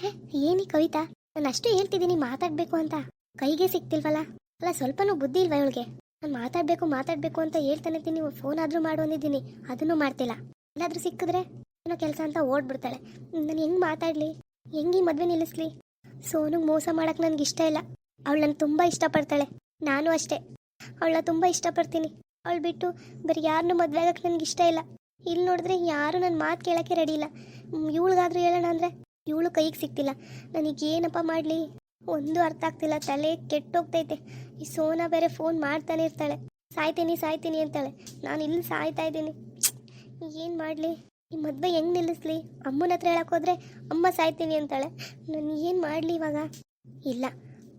ಛೇ, ಏನಿ ಕವಿತಾ? ನಾನು ಅಷ್ಟು ಹೇಳ್ತಿದ್ದೀನಿ, ಮಾತಾಡ್ಬೇಕು ಅಂತ. ಕೈಗೆ ಸಿಕ್ತಿಲ್ವಲ್ಲ? ಅಲ್ಲ, ಸ್ವಲ್ಪನೂ ಬುದ್ಧಿ ಇಲ್ವಾ ಇವಳಿಗೆ? ನಾನು ಮಾತಾಡ್ಬೇಕು ಮಾತಾಡ್ಬೇಕು ಅಂತ ಹೇಳ್ತಾನೆ ನೀವು ಫೋನ್ ಆದ್ರೂ ಮಾಡು ಅಂದಿದ್ದೀನಿ. ಅದನ್ನು ಮಾಡ್ತಿಲ್ಲ. ಎಲ್ಲಾದ್ರೂ ಸಿಕ್ಕಿದ್ರೆ ಏನೋ ಕೆಲಸ ಅಂತ ಓಡ್ಬಿಡ್ತಾಳೆ. ನಾನು ಹೆಂಗ್ ಮಾತಾಡ್ಲಿ? ಹೆಂಗೆ ಈ ಮದ್ವೆ ನಿಲ್ಲಿಸ್ಲಿ? ಸೋನುಗೆ ಮೋಸ ಮಾಡಕ್ ನನಗೆ ಇಷ್ಟ ಇಲ್ಲ. ಅವಳು ನನ್ ತುಂಬಾ ಇಷ್ಟಪಡ್ತಾಳೆ. ನಾನು ಅಷ್ಟೇ. ಅವಳನ್ನ ತುಂಬಾ ಇಷ್ಟಪಡ್ತೀನಿ. ಅವಳು ಬಿಟ್ಟು ಬರೀ ಯಾರನ್ನೂ ಮದ್ವೆ ಆಗೋಕೆ ನನ್ಗೆ ಇಷ್ಟ ಇಲ್ಲ. ಇಲ್ಲಿ ನೋಡಿದ್ರೆ ಯಾರು ನನ್ನ ಮಾತು ಕೇಳಕ್ಕೆ ರೆಡಿ ಇಲ್ಲ. ಇವಳಿಗಾದ್ರೂ ಹೇಳೋಣ ಅಂದ್ರೆ? ಇವಳು ಕೈಗೆ ಸಿಗ್ತಿಲ್ಲ ನನಗೆ ಏನಪ್ಪ ಮಾಡಲಿ? ಒಂದು ಅರ್ಥ ಆಗ್ತಿಲ್ಲ. ತಲೆ ಕೆಟ್ಟೋಗ್ತೈತೆ. ಈ ಸೋನಾ ಬೇರೆ ಫೋನ್ ಮಾಡ್ತಾನೆ ಇರ್ತಾಳೆ. ಸಾಯ್ತೀನಿ ಸಾಯ್ತೀನಿ ಅಂತಾಳೆ. ನಾನು ಇಲ್ಲಿ ಸಾಯ್ತಾ ಇದ್ದೀನಿ. ಏನು ಮಾಡಲಿ? ಈ ಮದುವೆ ಹೆಂಗೆ ನಿಲ್ಲಿಸ್ಲಿ? ಅಮ್ಮನ ಹತ್ರ ಹೇಳೋಕ್ಕೋದ್ರೆ ಅಮ್ಮ ಸಾಯ್ತೀನಿ ಅಂತಾಳೆ. ನಾನು ಏನು ಮಾಡಲಿ ಇವಾಗ? ಇಲ್ಲ.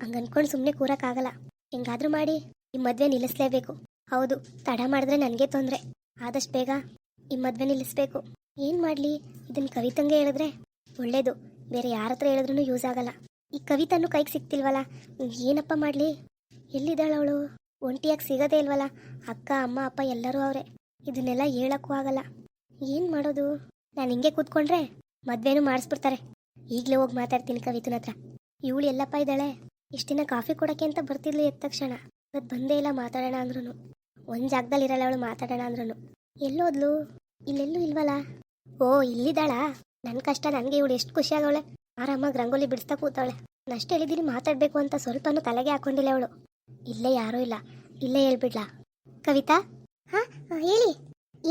ಹಂಗೆ ಅಂದ್ಕೊಂಡು ಸುಮ್ಮನೆ ಕೂರೋಕ್ಕಾಗಲ್ಲ ಹೆಂಗಾದರೂ ಮಾಡಿ. ಈ ಮದುವೆ ನಿಲ್ಲಿಸ್ಲೇಬೇಕು. ಹೌದು, ತಡ ಮಾಡಿದ್ರೆ ನನಗೆ ತೊಂದರೆ. ಆದಷ್ಟು ಬೇಗ ಈ ಮದುವೆ ನಿಲ್ಲಿಸ್ಬೇಕು. ಏನು ಮಾಡಲಿ? ಇದನ್ನು ಕವಿತಂಗೆ ಹೇಳಿದ್ರೆ. ಒಳ್ಳೇದು. ಬೇರೆ ಯಾರ ಹತ್ರ ಹೇಳಿದ್ರೂ ಯೂಸ್ ಆಗಲ್ಲ. ಈ ಕವಿತನೂ ಕೈಗೆ ಸಿಕ್ತಿಲ್ವಲ್ಲ ಏನಪ್ಪ ಮಾಡಲಿ? ಎಲ್ಲಿದ್ದಾಳೆ ಅವಳು? ಒಂಟಿಯಾಗಿ ಸಿಗೋದೇ ಇಲ್ವಲ್ಲ ಅಕ್ಕ, ಅಮ್ಮ, ಅಪ್ಪ ಎಲ್ಲರೂ ಅವರೇ. ಇದನ್ನೆಲ್ಲ ಹೇಳಕ್ಕೂ ಆಗಲ್ಲ. ಏನು ಮಾಡೋದು? ನಾನು ಹಿಂಗೆ ಕೂತ್ಕೊಂಡ್ರೆ ಮದ್ವೆನೂ ಮಾಡಿಸ್ಬಿಡ್ತಾರೆ. ಈಗಲೇ ಹೋಗಿ ಮಾತಾಡ್ತೀನಿ ಕವಿತನ ಹತ್ರ. ಇವಳು ಎಲ್ಲಪ್ಪ ಇದ್ದಾಳೆ? ಇಷ್ಟಿನ ಕಾಫಿ ಕೊಡೋಕ್ಕೆ ಅಂತ ಬರ್ತಿದ್ಲು ಎದ್ದ ತಕ್ಷಣ. ಇವತ್ತು ಬಂದೇ ಇಲ್ಲ ಮಾತಾಡೋಣ ಅಂದ್ರೂ ಒಂದು ಜಾಗದಲ್ಲಿ ಇರಲ್ಲ ಅವಳು ಮಾತಾಡೋಣ ಅಂದ್ರೂ ಎಲ್ಲೋದ್ಲು? ಇಲ್ಲೆಲ್ಲೂ ಇಲ್ವಲ್ಲ ಓ, ಇಲ್ಲಿದ್ದಾಳಾ? ನನ್ನ ಕಷ್ಟ ನನಗೆ ಇವಳು ಎಷ್ಟು ಖುಷಿ ಆಗವಳೆ ಆರಾಮಾಗಿ ರಂಗೋಲಿ ಬಿಡಿಸ್ತಾ ಕೂತಾಳೆ. ನಷ್ಟ ಹೇಳಿದ್ದೀನಿ ಮಾತಾಡಬೇಕು ಅಂತ ಸ್ವಲ್ಪನೂ ತಲೆಗೆ ಹಾಕೊಂಡಿಲ್ಲ ಅವಳು. ಇಲ್ಲೇ ಯಾರೂ ಇಲ್ಲ. ಇಲ್ಲೇ ಹೇಳ್ಬಿಡ್ಲಾ. ಕವಿತಾ? ಹಾಂ ಹೇಳಿ.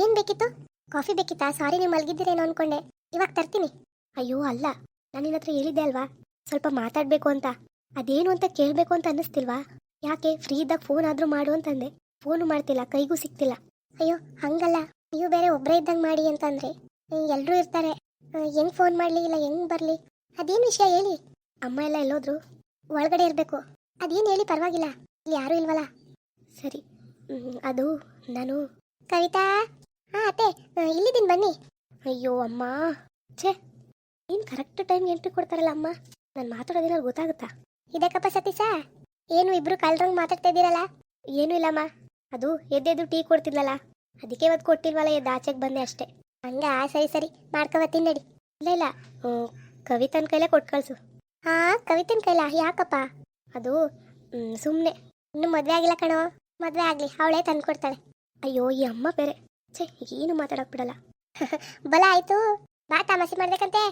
ಏನು ಬೇಕಿತ್ತು? ಕಾಫಿ ಬೇಕಿತ್ತಾ? ಸಾರಿ ನೀವು ಮಲಗಿದ್ದೀರೇನೋ ಅನ್ಕೊಂಡೆ. ಇವಾಗ ತರ್ತೀನಿ. ಅಯ್ಯೋ ಅಲ್ಲ. ನಾನು ನಿನ್ನ ಹತ್ರ ಹೇಳಿದ್ದೆ ಅಲ್ವಾ? ಸ್ವಲ್ಪ ಮಾತಾಡಬೇಕು ಅಂತ. ಅದೇನು ಅಂತ ಕೇಳಬೇಕು ಅಂತ ಅನ್ನಿಸ್ತಿಲ್ವಾ? ಯಾಕೆ ಫ್ರೀ ಇದ್ದಾಗ ಫೋನ್ ಆದರೂ ಮಾಡು ಅಂತಂದೆ. ಫೋನು ಮಾಡ್ತಿಲ್ಲ ಕೈಗೂ ಸಿಗ್ತಿಲ್ಲ. ಅಯ್ಯೋ ಹಂಗಲ್ಲ. ನೀವು ಬೇರೆ ಒಬ್ಬರೇ ಇದ್ದಂಗೆ ಮಾಡಿ ಅಂತಂದ್ರೆ. ಎಲ್ಲರೂ ಇರ್ತಾರೆ. ಹೆಂಗ್ ಫೋನ್ ಮಾಡಲಿ ಇಲ್ಲ, ಹೆಂಗ್ ಬರಲಿ? ಅದೇನು ವಿಷಯ ಹೇಳಿ? ಅಮ್ಮ ಎಲ್ಲ ಎಲ್ಲೋದ್ರು. ಒಳಗಡೆ ಇರಬೇಕು. ಅದೇನು ಹೇಳಿ ಪರವಾಗಿಲ್ಲ. ಇಲ್ಲಿ ಯಾರು ಇಲ್ವಲ್ಲ? ಸರಿ. ಅದು ನಾನು. ಕವಿತಾ? ಹಾಂ, ಅತ್ತೆ. ಇಲ್ಲಿದ್ದೀನಿ, ಬನ್ನಿ. ಅಯ್ಯೋ, ಅಮ್ಮ. ಛೇ, ಏನು ಕರೆಕ್ಟ್ ಟೈಮ್ ಎಂಟ್ರಿ ಕೊಡ್ತಾರಲ್ಲ, ಅಮ್ಮ? ನಾನು ಮಾತಾಡೋದೇನಾದ್ರು ಗೊತ್ತಾಗುತ್ತಾ? ಇದಕ್ಕಪ್ಪ ಸತೀಶ? ಏನು, ಇಬ್ರು ಕಳ್ರಂಗ್ ಮಾತಾಡ್ತಾ ಇದ್ದೀರಲ್ಲ? ಏನೂ ಇಲ್ಲಮ್ಮ. ಅದು ಎದ್ದೆದ್ದು ಟೀ ಕೊಡ್ತಿದ್ಲಲ್ಲ. ಅದಕ್ಕೆ ಇವತ್ತು ಕೊಟ್ಟಿಲ್ವಲ್ಲ, ಎದ್ದು ಆಚೆಗೆ ಬಂದೆ ಅಷ್ಟೇ. ಹಂಗ ಸರಿ ಸರಿ. ಮಾಡ್ಕೊಬತ್ತೀನಿ ನಡಿ ಇಲ್ಲ ಇಲ್ಲ. ಕವಿತನ ಕೈಲೇ ಕೊಟ್ಟು ಕಳಿಸು. ಹಾ, ಕವಿತನ ಕೈಲ? ಯಾಕಪ್ಪ? ಅದು ಸುಮ್ಮನೆ ಇನ್ನು ಮದುವೆ ಆಗಿಲ್ಲ ಕಣೋ. ಮದುವೆ ಆಗಲಿ, ಅವಳೇ ತಂದು ಕೊಡ್ತಾಳೆ. ಅಯ್ಯೋ, ಈ ಅಮ್ಮ ಬೇರೆ. ಛೇ ಏನು ಮಾತಾಡಕ್ ಬಿಡಲ್ಲ. ಬಲ, ಆಯ್ತು. ಬಾ, ತಮಾಷೆ ಮಾಡ್ಬೇಕಂತೆ.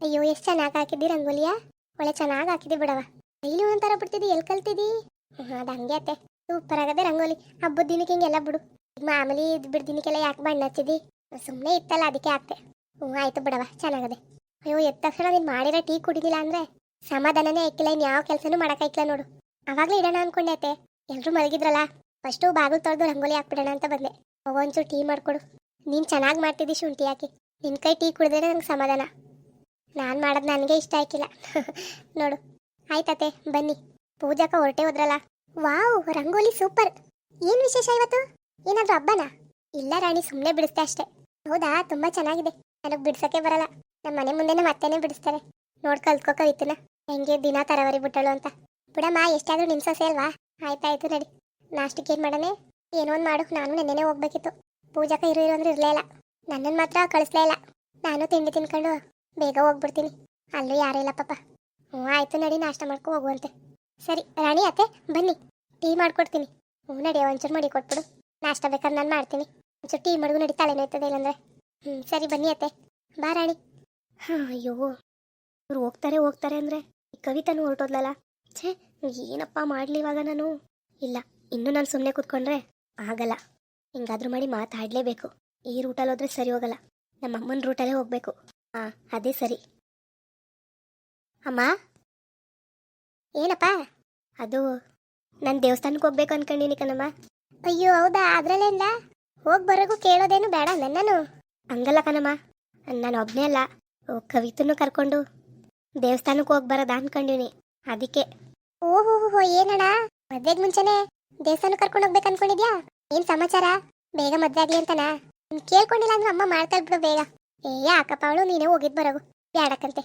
ಅಯ್ಯೋ, ಎಷ್ಟು ಚೆನ್ನಾಗಿ ಹಾಕಿದ್ದಿ, ರಂಗೋಲಿಯ? ಒಳ್ಳೆ ಚೆನ್ನಾಗಿ ಹಾಕಿದ್ದಿ ಬಿಡವ ಡೈಲಿ ಒಂಥರ ಬಿಡ್ತಿದ್ದಿ ಎಲ್ಲಿ ಕಲ್ತಿದ್ದಿ? ಅದು ಹಂಗೆ ಅತ್ತೆ. ಸೂಪರ್ ಆಗದೆ ರಂಗೋಲಿ. ಹಬ್ಬದ ದಿನಕ್ಕೆ ಹಿಂಗೆಲ್ಲ ಬಿಡು. ಮಾಮೂಲಿ ಇದು ಬಿಡ್ದಿನಕ್ಕೆಲ್ಲ ಯಾಕೆ ಬಣ್ಣ ಹಚ್ಚಿದಿ ಸುಮ್ಮನೆ ಇತ್ತಲ್ಲ, ಅದಕ್ಕೆ ಆಗ್ತೆ ಹ್ಞೂ ಆಯ್ತು ಬಿಡವ ಚೆನ್ನಾಗದೆ. ಅಯ್ಯೋ, ಎದ್ದ ತಕ್ಷಣ ನೀನು ಮಾಡಿರೋ ಟೀ ಕುಡಿದಿಲ್ಲ ಅಂದ್ರೆ ಸಮಾಧಾನನೇ ಆಯ್ಕಿಲ್ಲ ಇನ್ನು ಯಾವ ಕೆಲಸನೂ ಮಾಡೋಕ್ಕಾಯ್ತಿಲ್ಲ ನೋಡು. ಅವಾಗಲೇ ಇಡೋಣ ಅನ್ಕೊಂಡೆ ಅತ್ತೆ. ಎಲ್ಲರೂ ಮಲಗಿದ್ರಲ್ಲ, ಫಸ್ಟು ಬಾಗಿಲು ತೊಳೆದು ರಂಗೋಲಿ ಹಾಕ್ಬಿಡೋಣ ಅಂತ ಬಂದೆ. ಒಂಚೂರು ಟೀ ಮಾಡ್ಕೊಡು. ನೀನು ಚೆನ್ನಾಗಿ ಮಾಡ್ತಿದ್ದಿ ಶುಂಠಿ ಹಾಕಿ. ನಿನ್ನ ಕೈ ಟೀ ಕುಡಿದ್ರೆ ನಂಗೆ ಸಮಾಧಾನ. ನಾನು ಮಾಡೋದು ನನಗೆ ಇಷ್ಟ ಆಯ್ಕಿಲ್ಲ. ನೋಡು. ಆಯ್ತತೆ ಬನ್ನಿ. ಪೂಜಾಕ ಹೊರಟೆ ಹೋದ್ರಲ್ಲ. Wow, rangoli super. ಏನು ವಿಶೇಷ ಇವತ್ತು? ಏನಾದರೂ ಹಬ್ಬನಾ? ಇಲ್ಲ ರಾಣಿ ಸುಮ್ಮನೆ ಬಿಡಿಸ್ದೆ ಅಷ್ಟೇ. ಹೌದಾ? ತುಂಬಾ ಚೆನ್ನಾಗಿದೆ. ನನಗೆ ಬಿಡ್ಸಕ್ಕೆ ಬರಲ್ಲ. ನಮ್ಮ ಮನೆ ಮುಂದೆನೇ ಮತ್ತೆನೇ ಬಿಡಿಸ್ತಾರೆ. ನೋಡ್ ಕಲ್ತ್ಕೋ ಹೆಂಗೆ ದಿನ ತರವರಿ ಬಿಟ್ಟಳು ಅಂತ. ಬಿಡಮ್ಮ, ಎಷ್ಟಾದ್ರೂ ನಿಮ್ ಸೊಸೆ ಅಲ್ವಾ? ಆಯ್ತಾಯ್ತು ನಡಿ. ನಾಷ್ಟಕ್ಕೆ ಏನ್ ಮಾಡನೆ ಏನೋ ಒಂದು ಮಾಡು. ನಾನು ನೆನ್ನೆನೆ ಹೋಗ್ಬೇಕಿತ್ತು. ಪೂಜಾಕ ಇರು ಇರು ಅಂದ್ರೆ ಇರ್ಲೇ ಇಲ್ಲ. ನನ್ನನ್ ಮಾತ್ರ ಕಳಿಸ್ಲೇ ಇಲ್ಲ. ನಾನು ತಿಂಡಿ ತಿನ್ಕೊಂಡು ಬೇಗ ಹೋಗ್ಬಿಡ್ತೀನಿ. ಅಲ್ಲೂ ಯಾರೂ ಇಲ್ಲ ಪಾಪ. ಹ್ಞೂ, ಆಯ್ತು ನಡಿ, ನಾಷ್ಟ ಮಾಡ್ಕೊ ಹೋಗುವಂತೆ. ಸರಿ, ರಾಣಿ, ಅತ್ತೆ, ಬನ್ನಿ. ಟೀ ಮಾಡ್ಕೊಡ್ತೀನಿ. ಹ್ಞೂ, ನಡಿ, ಒಂಚೂರು ಮಾಡಿ ಕೊಟ್ಬಿಡು. ನಾಷ್ಟ ಬೇಕಾದ್ರೆ ನಾನು ಮಾಡ್ತೀನಿ. ಒಂಚೂರು ಮಡುಗು ಮಡಗು ನಡಿ ತಲೆ ನೋಯ್ತದೆ ಇಲ್ಲಂದ್ರೆ. ಹ್ಞೂ ಸರಿ ಬನ್ನಿ ಅತ್ತೆ. ಬಾ ರಾಣಿ. ಹಾಂ, ಅಯ್ಯೋ, ಇವ್ರು ಹೋಗ್ತಾರೆ ಹೋಗ್ತಾರೆ ಅಂದರೆ ಈ ಕವಿತಾನು ಹೊರಟೋದ್ಲಲ್ಲ? ಛೇ, ಏನಪ್ಪ ಮಾಡಲಿ ಇವಾಗ ನಾನು? ಇಲ್ಲ, ಇನ್ನೂ ನಾನು ಸುಮ್ಮನೆ ಕೂತ್ಕೊಂಡ್ರೆ ಆಗಲ್ಲ. ಹಿಂಗಾದ್ರೂ ಮಾಡಿ ಮಾತಾಡಲೇಬೇಕು. ಈ ರೂಟಲ್ಲಿ ಹೋದ್ರೆ ಸರಿ ಹೋಗಲ್ಲ. ನಮ್ಮ ಅಮ್ಮನ ರೂಟಲ್ಲೇ ಹೋಗಬೇಕು. ಹಾಂ ಅದೇ ಸರಿ. ಅಮ್ಮ? ಏನಪ್ಪ? ಅದು, ನಾನು ದೇವಸ್ಥಾನಕ್ಕೆ ಹೋಗ್ಬೇಕು ಅನ್ಕೊಂಡಿನಿ ಕಣಮ್ಮ. ಅಯ್ಯೋ, ಹೌದಾ? ಅದ್ರಲ್ಲೆಲ್ಲ ಹೋಗಿ ಬರೋಗೂ ಕೇಳೋದೇನು ಬೇಡ ನನ್ನನು ಹಂಗಲ್ಲ ಕಣಮ್ಮ. ನಾನು ಒಬ್ಬನೇ ಅಲ್ಲ. ಓ, ಕವಿತನ್ನು ಕರ್ಕೊಂಡು ದೇವಸ್ಥಾನಕ್ಕೆ ಹೋಗಿ ಬರೋದ ಅನ್ಕೊಂಡಿನಿ. ಅದಕ್ಕೆ. ಓಹೋ ಏನಣ್ಣ? ಮದ್ವೆಗೆ ಮುಂಚೆನೆ ದೇವಸ್ಥಾನಕ್ಕೆ ಕರ್ಕೊಂಡು ಹೋಗ್ಬೇಕು ಅನ್ಕೊಂಡಿದ್ಯಾ? ಏನ್ ಸಮಾಚಾರ? ಬೇಗ ಮದ್ವೆ ಆಗ್ಲಿ ಅಂತನಾ? ಕೇಳ್ಕೊಂಡಿಲ್ಲ ಅಂದ್ರೆ ಅಮ್ಮ ಮಾಡ್ತಾ ಬಿಡು ಬೇಗ. ಏ ಯಾಕಪ್ಪ ಅವಳು ನೀನೇ ಹೋಗಿದ್ ಬರೋಗು. ಬೇಡಕ್ಕಂತೆ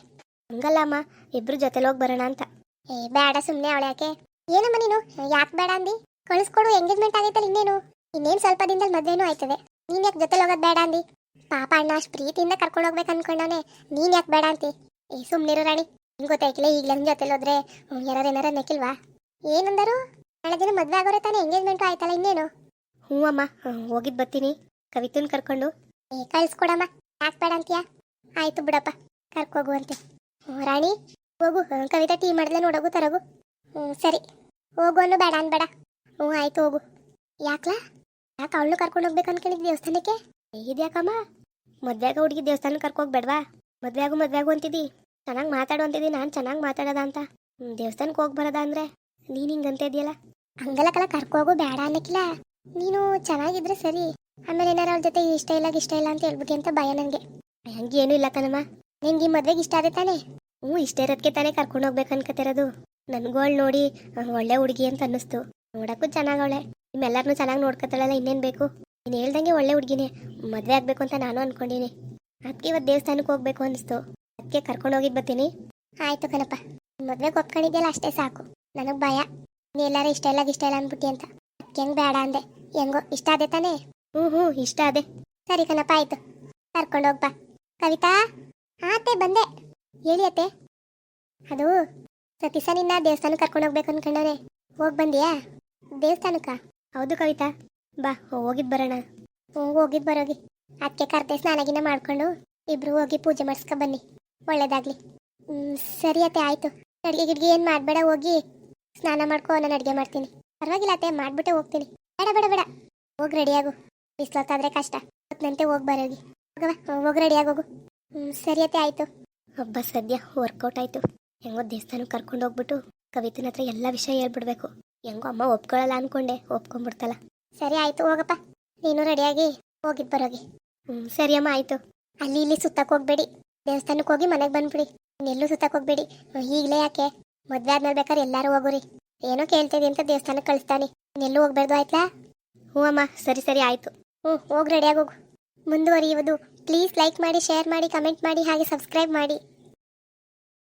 ಹಂಗಲ್ಲ ಅಮ್ಮ ಇಬ್ರು ಜೊತೆಲಿ ಹೋಗಿ ಬರೋಣ ಅಂತ. ಏ ಬೇಡ ಸುಮ್ಮನೆ ಅವಳ ಯಾಕೆ? ಏನಮ್ಮ ನೀನು? ಯಾಕೆ ಬೇಡ ಅಂದಿ? ಕಳಿಸ್ಕೊಡು ಎಂಗೇಜ್ಮೆಂಟ್ ಆಗೈತಲ್ಲ ಇನ್ನೇನು? ಇನ್ನೇನ್ ಸ್ವಲ್ಪ ದಿನದಲ್ಲಿ ಮದ್ವೆನೂ ಆಯ್ತದೆ. ನೀನ್ ಯಾಕೆ ಜೊತೆ ಹೋಗೋದ್ ಬೇಡ ಅಂದಿ? ಪಾಪ ಅಣ್ಣ ಅಷ್ಟು ಪ್ರೀತಿಯಿಂದ ಕರ್ಕೊಂಡು ಹೋಗ್ಬೇಕು ಅನ್ಕೊಂಡವನೆ. ನೀನ್ ಯಾಕೆ ಬೇಡ ಅಂತಿ? ಏ ಸುಮ್ಮನಿರು ರಾಣಿ. ನಿಂಗೆ ಗೊತ್ತಾಯ್ಕಿಲ್ಲ ಈಗ ನನ್ನ ಜೊತೆಲಿ ಹೋದ್ರೆ ಯಾರು ಏನಾರ ನೆಕ್ಕಿಲ್ವಾ ಏನಂದರು? ನಾಳೆ ದಿನ ಮದುವೆ ಆಗೋರೆ ತಾನೆ ಎಂಗೇಜ್ಮೆಂಟು ಆಯ್ತಲ್ಲ ಇನ್ನೇನು? ಹ್ಞೂ ಅಮ್ಮ ಹೋಗಿದ್ದು ಬರ್ತೀನಿ. ಕವಿತನ್ ಕರ್ಕೊಂಡು. ಏ ಕಳ್ಸ್ಕೊಡಮ್ಮ. ಯಾಕೆ ಬೇಡ ಅಂತೀಯ? ಆಯ್ತು ಬಿಡಪ್ಪ ಕರ್ಕೋಗುವಂತೆ ಹ್ಞೂ ರಾಣಿ ಹೋಗು. ಕವಿತಾ ಟೀ ಮಾಡಿದ್ಲೆ ನೋಡೋಗು ತರಗು. ಹ್ಞೂ ಸರಿ. ಹೋಗು ಅನ್ನೋ ಬೇಡ ಅನ್ಬೇಡ. ಹ್ಞೂ ಆಯ್ತು ಹೋಗು. ಯಾಕ್ಲಾ? ಯಾಕೆ ಅವಳು ಕರ್ಕೊಂಡು ಹೋಗ್ಬೇಕು ಅನ್ಕೊಂಡಿದ್ದಿ ದೇವಸ್ಥಾನಕ್ಕೆ? ಇದ್ಯಾಕಮ್ಮ? ಮದ್ವೆಗ ಹುಡುಗಿ ದೇವಸ್ಥಾನ ಕರ್ಕೋಗ್ಬೇಡ್ವಾ ಮದ್ವೆಗು ಮದ್ವೆಗು ಅಂತಿದ್ದಿ. ಚೆನ್ನಾಗಿ ಮಾತಾಡು ಅಂತಿದ್ದಿ ನಾನು ಚೆನ್ನಾಗಿ ಮಾತಾಡೋದ ಅಂತ. ದೇವಸ್ಥಾನಕ್ಕೆ ಹೋಗಿ ಬರೋದ ಅಂದ್ರೆ? ನೀನು ಹಿಂಗೆ ಅಂತ ಇದೆಯಲ್ಲ ಕಲ ಕರ್ಕೋಗು ಬೇಡ ಅನ್ನಕ್ಕಿಲ್ಲ ನೀನು ಚೆನ್ನಾಗಿದ್ರೆ ಸರಿ. ಆಮೇಲೆ ಏನಾರ ಅವ್ರ ಜೊತೆ ಇಷ್ಟ ಇಲ್ಲ ಇಷ್ಟ ಇಲ್ಲ ಅಂತ ಹೇಳ್ಬಿಟ್ಟು ಅಂತ ಭಯ ನನಗೆ ಹಂಗೇನು ಇಲ್ಲ ಕಣಮ್ಮ. ನಿಂಗೆ ಈ ಮದ್ವೆಗೆ ಇಷ್ಟ ಆದೆ ತಾನೇ? ಹ್ಞೂ ಇಷ್ಟ ಇರೋದಕ್ಕೆ ತಾನೇ ಕರ್ಕೊಂಡು ಹೋಗ್ಬೇಕು ಅನ್ಕತಿರೋದು ನನ್ಗೋಳ್ ನೋಡಿ ಅಹ್, ಒಳ್ಳೆ ಹುಡುಗಿ ಅಂತ ಅನ್ನಿಸ್ತು. ನೋಡಕ್ಕೂ ಚೆನ್ನಾಗವಳೆ ನಿಮ್ಮೆಲ್ಲರನ್ನೂ ಚೆನ್ನಾಗಿ ನೋಡ್ಕೊತಾಳಲ್ಲ ಇನ್ನೇನು ಬೇಕು? ನೀನು ಹೇಳ್ದಂಗೆ ಒಳ್ಳೆ ಹುಡುಗಿನೇ. ಮದುವೆ ಆಗಬೇಕು ಅಂತ ನಾನು ಅಂದ್ಕೊಂಡಿನಿ ಅದಕ್ಕೆ ಇವತ್ತು ದೇವಸ್ಥಾನಕ್ಕೆ ಹೋಗ್ಬೇಕು ಅನಿಸ್ತು. ಅದಕ್ಕೆ ಕರ್ಕೊಂಡು ಹೋಗಿದ್ದು ಬರ್ತೀನಿ. ಆಯ್ತು ಕಣಪ್ಪ. ಮದುವೆಗೆ ಒಪ್ಕೊಂಡಿದ್ಯಲ್ಲ ಅಷ್ಟೇ ಸಾಕು. ನನಗೆ ಭಯ. ನೀ ಎಲ್ಲರೂ ಇಷ್ಟ ಇಲ್ಲ ಇಷ್ಟ ಇಲ್ಲ ಅಂದ್ಬಿಟ್ಟಿ ಅಂತ. ಅದಕ್ಕೆ ಹೆಂಗೆ ಬೇಡ ಅಂದೆ. ಹೆಂಗೋ ಇಷ್ಟ ಅದೇ ತಾನೇ? ಹ್ಞೂ ಹ್ಞೂ ಇಷ್ಟ ಅದೇ. ಸರಿ ಕಣಪ್ಪ ಆಯ್ತು. ಕರ್ಕೊಂಡು ಹೋಗ್ಬ ಕವಿತಾ? ಆತೆ ಬಂದೆ. ಹೇಳಿ ಅತ್ತೆ. ಅದು ಸತೀಶ ನಿನ್ನ ದೇವಸ್ಥಾನಕ್ಕೆ ಕರ್ಕೊಂಡು ಹೋಗ್ಬೇಕು ಅನ್ಕೊಂಡವ್ರೆ ಹೋಗಿ ಬಂದಿಯಾ? ದೇವಸ್ಥಾನಕ್ಕ? ಹೌದು ಕವಿತಾ. ಬಾ, ಹೋಗಿದ್ ಬರೋಣ. ಹ್ಞೂ, ಹೋಗಿದ್ ಬರೋಗಿ. ಅದಕ್ಕೆ ಕರ್ತೆ ಸ್ನಾನಗಿನ ಮಾಡ್ಕೊಂಡು ಇಬ್ರು ಹೋಗಿ ಪೂಜೆ ಮಾಡಿಸ್ಕೊ ಬನ್ನಿ. ಒಳ್ಳೇದಾಗ್ಲಿ. ಹ್ಮ್, ಸರಿ ಅತ್ತೆ, ಆಯ್ತು. ಅಡ್ಗೆ ಗಿಡ್ಗೆ ಏನು ಮಾಡಬೇಡ, ಹೋಗಿ ಸ್ನಾನ ಮಾಡ್ಕೊ, ನಾನು ಅಡುಗೆ ಮಾಡ್ತೀನಿ. ಪರವಾಗಿಲ್ಲ ಅತ್ತೆ, ಮಾಡ್ಬಿಟ್ಟೆ ಹೋಗ್ತೀನಿ. ಬೇಡ ಬೇಡ ಬೇಡ. ಹೋಗಿ ರೆಡಿಯಾಗು ಬಿಸ್ಲೊತ್ತಾದ್ರೆ ಕಷ್ಟ. ಹೊತ್ತಿನಂತೆ ಹೋಗಿ ಬರೋಗಿ. ಹೋಗವ ಹೋಗಿ ರೆಡಿಯಾಗಿ ಹೋಗು. ಹ್ಞೂ ಸರಿ ಅತ್ತೆ, ಆಯ್ತು. ಹಬ್ಬ ಸದ್ಯ ವರ್ಕೌಟ್ ಆಯ್ತು. ಹೆಂಗೋ ದೇವಸ್ಥಾನಕ್ಕೆ ಕರ್ಕೊಂಡು ಹೋಗ್ಬಿಟ್ಟು ಕವಿತನ ಹತ್ರ ಎಲ್ಲ ವಿಷಯ ಹೇಳ್ಬಿಡ್ಬೇಕು. ಹೆಂಗೋ ಅಮ್ಮ ಒಪ್ಕೊಳ್ಳಲ್ಲ ಅನ್ಕೊಂಡೆ ಒಪ್ಕೊಂಡ್ಬಿಡ್ತಲ್ಲ ಸರಿ ಆಯ್ತು, ಹೋಗಪ್ಪ. ನೀನು ರೆಡಿಯಾಗಿ ಹೋಗಿದ್ ಬರೋಗಿ. ಹ್ಞೂ ಸರಿ ಅಮ್ಮ, ಆಯ್ತು. ಅಲ್ಲಿ ಇಲ್ಲಿ ಸುತ್ತಕ್ಕೆ ಹೋಗ್ಬೇಡಿ. ದೇವಸ್ಥಾನಕ್ಕೆ ಹೋಗಿ ಮನೆಗೆ ಬಂದ್ಬಿಡಿ. ಎಲ್ಲೂ ಸುತ್ತಕ್ಕೆ ಹೋಗ್ಬೇಡಿ. ಈಗಲೇ ಯಾಕೆ? ಮದುವೆ ಆದ್ಮೇಲೆ ಬೇಕಾದ್ರೆ ಎಲ್ಲರೂ ಹೋಗೋರಿ. ಏನೋ ಕೇಳ್ತಿದಿ ಅಂತ ದೇವಸ್ಥಾನಕ್ಕೆ ಕಳಿಸ್ತಾನೆ. ಇನ್ನೆಲ್ಲೂ ಹೋಗ್ಬಾರ್ದು ಆಯ್ತಾ ಹ್ಞೂ ಅಮ್ಮ, ಸರಿ ಸರಿ, ಆಯ್ತು. ಹ್ಞೂ, ಹೋಗಿ ರೆಡಿಯಾಗಿ ಹೋಗು. ಮುಂದುವರಿಯುವುದು. ಪ್ಲೀಸ್ ಲೈಕ್ ಮಾಡಿ, ಶೇರ್ ಮಾಡಿ, ಕಮೆಂಟ್ ಮಾಡಿ, ಹಾಗೆ ಸಬ್ಸ್ಕ್ರೈಬ್ ಮಾಡಿ.